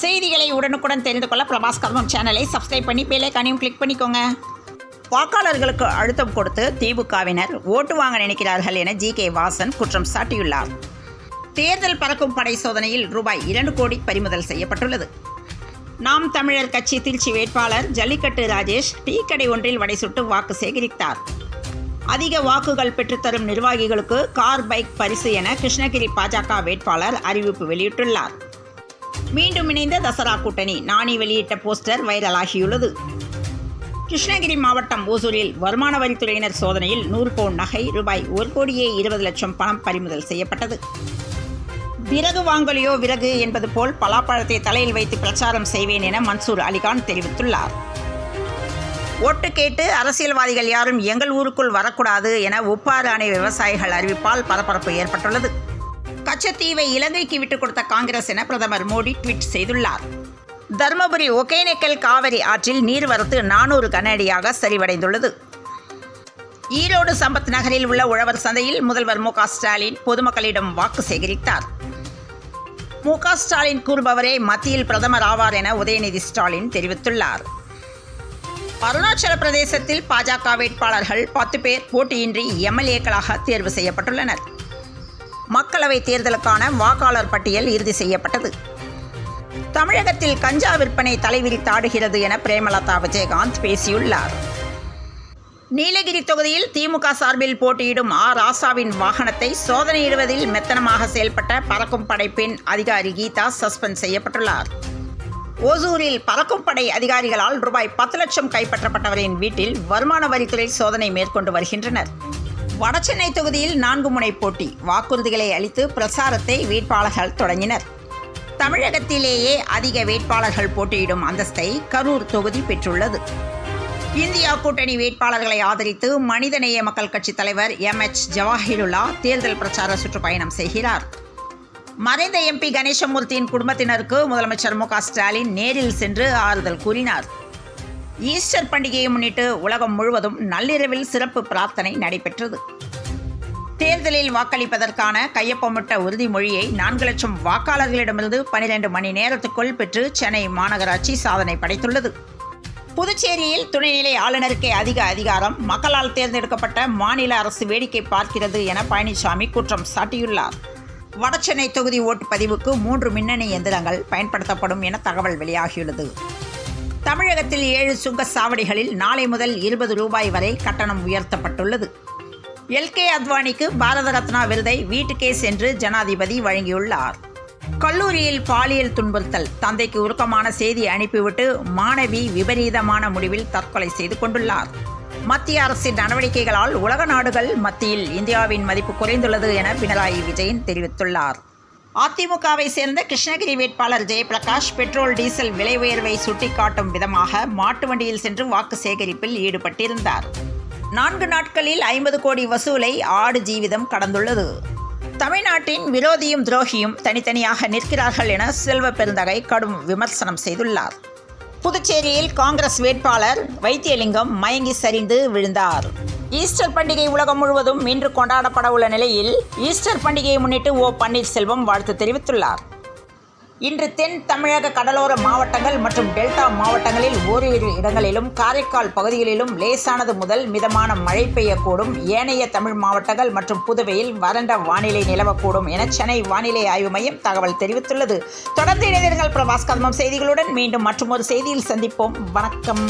செய்திகளை உடனுக்குடன் தெரிந்து கொள்ள பிரபாஸ் கல்வம் சேனலை சப்ஸ்கிரைப் பண்ணி பேலைக்கானையும் கிளிக் பண்ணிக்கோங்க. வாக்காளர்களுக்கு அழுத்தம் கொடுத்து திமுகவினர் ஓட்டு வாங்க நினைக்கிறார்கள் என ஜி கே வாசன் குற்றம் சாட்டியுள்ளார். தேர்தல் பறக்கும் படை சோதனையில் ரூபாய் இரண்டு கோடி பறிமுதல் செய்யப்பட்டுள்ளது. நாம் தமிழர் கட்சி திருச்சி வேட்பாளர் ஜல்லிக்கட்டு ராஜேஷ் டீ கடை ஒன்றில் வடை சுட்டு வாக்கு சேகரித்தார். அதிக வாக்குகள் பெற்றுத்தரும் நிர்வாகிகளுக்கு கார் பைக் பரிசு என கிருஷ்ணகிரி பாஜக வேட்பாளர் அறிவிப்பு வெளியிட்டுள்ளார். மீண்டும் இணைந்த தசரா கூட்டணி நாணி வெளியிட்ட போஸ்டர் வைரலாகியுள்ளது. கிருஷ்ணகிரி மாவட்டம் ஓசூரில் வருமான வரித்துறையினர் சோதனையில் நூறு பவுன் நகை ரூபாய் ஒரு கோடியே இருபது லட்சம் பணம் பறிமுதல் செய்யப்பட்டது. விறகு வாங்கலையோ விறகு என்பது போல் பலாப்பழத்தை தலையில் வைத்து பிரச்சாரம் செய்வேன் என மன்சூர் அலிகான் தெரிவித்துள்ளார். ஓட்டு கேட்டு அரசியல்வாதிகள் யாரும் எங்கள் ஊருக்குள் வரக்கூடாது என உப்பாறு அணை விவசாயிகள் அறிவிப்பால் பரபரப்பு ஏற்பட்டுள்ளது. கச்சத்தீவை இலங்கைக்கு விட்டுக் கொடுத்த காங்கிரஸ் என பிரதமர் மோடி ட்வீட் செய்துள்ளார். தருமபுரி ஒகேனக்கல் காவிரி ஆற்றில் நீர்வரத்து நானூறு கனஅடியாக சரிவடைந்துள்ளது. ஈரோடு சம்பத் நகரில் உள்ள உழவர் சந்தையில் முதல்வர் மு ஸ்டாலின் பொதுமக்களிடம் வாக்கு சேகரித்தார். மு ஸ்டாலின் கூறுபவரே மத்தியில் பிரதமர் ஆவார் என உதயநிதி ஸ்டாலின் தெரிவித்துள்ளார். அருணாச்சல பிரதேசத்தில் பாஜக வேட்பாளர்கள் பத்து பேர் போட்டியின்றி எம்எல்ஏக்களாக தேர்வு செய்யப்பட்டுள்ளனர். மக்களவைத் தேர்தலுக்கான வாக்காளர் பட்டியல் இறுதி செய்யப்பட்டது. தமிழகத்தில் கஞ்சா விற்பனை தலைவிரித்தாடுகிறது என பிரேமலதா விஜயகாந்த் பேசியுள்ளார். நீலகிரி தொகுதியில் திமுக சார்பில் போட்டியிடும் ஆ. ராசாவின் வாகனத்தை சோதனையிடுவதில் மெத்தனமாக செயல்பட்ட பறக்கும் படை பெண் அதிகாரி கீதா சஸ்பெண்ட் செய்யப்பட்டுள்ளார். ஓசூரில் பறக்கும் படை அதிகாரிகளால் ரூபாய் பத்து லட்சம் கைப்பற்றப்பட்டவரின் வீட்டில் வருமான வரித்துறை சோதனை மேற்கொண்டு வருகின்றனர். வடசென்னை தொகுதியில் நான்கு முனை போட்டி வாக்குறுதிகளை அளித்து பிரசாரத்தை வேட்பாளர்கள் தொடங்கினர். தமிழகத்திலேயே அதிக வேட்பாளர்கள் போட்டியிடும் அந்தஸ்தை கரூர் தொகுதி பெற்றுள்ளது. இந்தியா கூட்டணி வேட்பாளர்களை ஆதரித்து மனிதநேய மக்கள் கட்சித் தலைவர் எம் எச் ஜவாஹிருல்லா தேர்தல் பிரச்சார சுற்றுப்பயணம் செய்கிறார். மறைந்த எம்பி கணேசமூர்த்தியின் குடும்பத்தினருக்கு முதலமைச்சர் மு ஸ்டாலின் நேரில் சென்று ஆறுதல் கூறினார். ஈஸ்டர் பண்டிகையை முன்னிட்டு உலகம் முழுவதும் நள்ளிரவில் சிறப்பு பிரார்த்தனை நடைபெற்றது. தேர்தலில் வாக்களிப்பதற்கான கையொப்பமிட்ட உறுதிமொழியை நான்கு லட்சம் வாக்காளர்களிடமிருந்து பனிரெண்டு மணி நேரத்துக்குள் பெற்று சென்னை மாநகராட்சி சாதனை படைத்துள்ளது. புதுச்சேரியில் துணைநிலை ஆளுநருக்கே அதிக அதிகாரம் மக்களால் தேர்ந்தெடுக்கப்பட்ட மாநில அரசு வேடிக்கை பார்க்கிறது என பழனிசாமி குற்றம் சாட்டியுள்ளார். வடசென்னை தொகுதி ஓட்டுப்பதிவுக்கு மூன்று மின்னணு எந்திரங்கள் பயன்படுத்தப்படும் என தகவல் வெளியாகியுள்ளது. தமிழகத்தில் ஏழு சுங்க சாவடிகளில் நாளை முதல் இருபது ரூபாய் வரை கட்டணம் உயர்த்தப்பட்டுள்ளது. எல்கே அத்வானிக்கு பாரத ரத்னா விருதை வீட்டுக்கே சென்று ஜனாதிபதி வழங்கியுள்ளார். கல்லூரியில் பாலியல் துன்புறுத்தல் தந்தைக்கு உருக்கமான செய்தி அனுப்பிவிட்டு மாணவி விபரீதமான முடிவில் தற்கொலை செய்து கொண்டுள்ளார். மத்திய அரசின் நடவடிக்கைகளால் உலக நாடுகள் மத்தியில் இந்தியாவின் மதிப்பு குறைந்துள்ளது என பினராயி விஜயன் தெரிவித்துள்ளார். அதிமுகவை சேர்ந்த கிருஷ்ணகிரி வேட்பாளர் ஜெயபிரகாஷ் பெட்ரோல் டீசல் விலை உயர்வை சுட்டிக்காட்டும் விதமாக மாட்டு வண்டியில் சென்று வாக்கு சேகரிப்பில் ஈடுபட்டிருந்தார். நான்கு நாட்களில் ஐம்பது கோடி வசூலை ஆடு ஜீவிதம் கடந்துள்ளது. தமிழ்நாட்டின் விரோதியும் துரோகியும் தனித்தனியாக நிற்கிறார்கள் என செல்வ பெருந்தகை கடும் விமர்சனம் செய்துள்ளார். புதுச்சேரியில் காங்கிரஸ் வேட்பாளர் வைத்தியலிங்கம் மயங்கி சரிந்து விழுந்தார். ஈஸ்டர் பண்டிகை உலகம் முழுவதும் இன்று கொண்டாடப்பட உள்ள நிலையில் ஈஸ்டர் பண்டிகையை முன்னிட்டு ஓ பன்னீர்செல்வம் வாழ்த்து தெரிவித்துள்ளார். இன்று தென் தமிழக கடலோர மாவட்டங்கள் மற்றும் டெல்டா மாவட்டங்களில் ஓரிரு இடங்களிலும் காரைக்கால் பகுதிகளிலும் லேசானது முதல் மிதமான மழை பெய்யக்கூடும். ஏனைய தமிழ் மாவட்டங்கள் மற்றும் புதுவையில் வறண்ட வானிலை நிலவக்கூடும் என சென்னை வானிலை ஆய்வு மையம் தகவல் தெரிவித்துள்ளது. தொடர்ந்து இணைந்திருங்கள் பிரபாஸ் கதமம் செய்திகளுடன் மீண்டும் மற்றொரு செய்தியில் சந்திப்போம். வணக்கம்.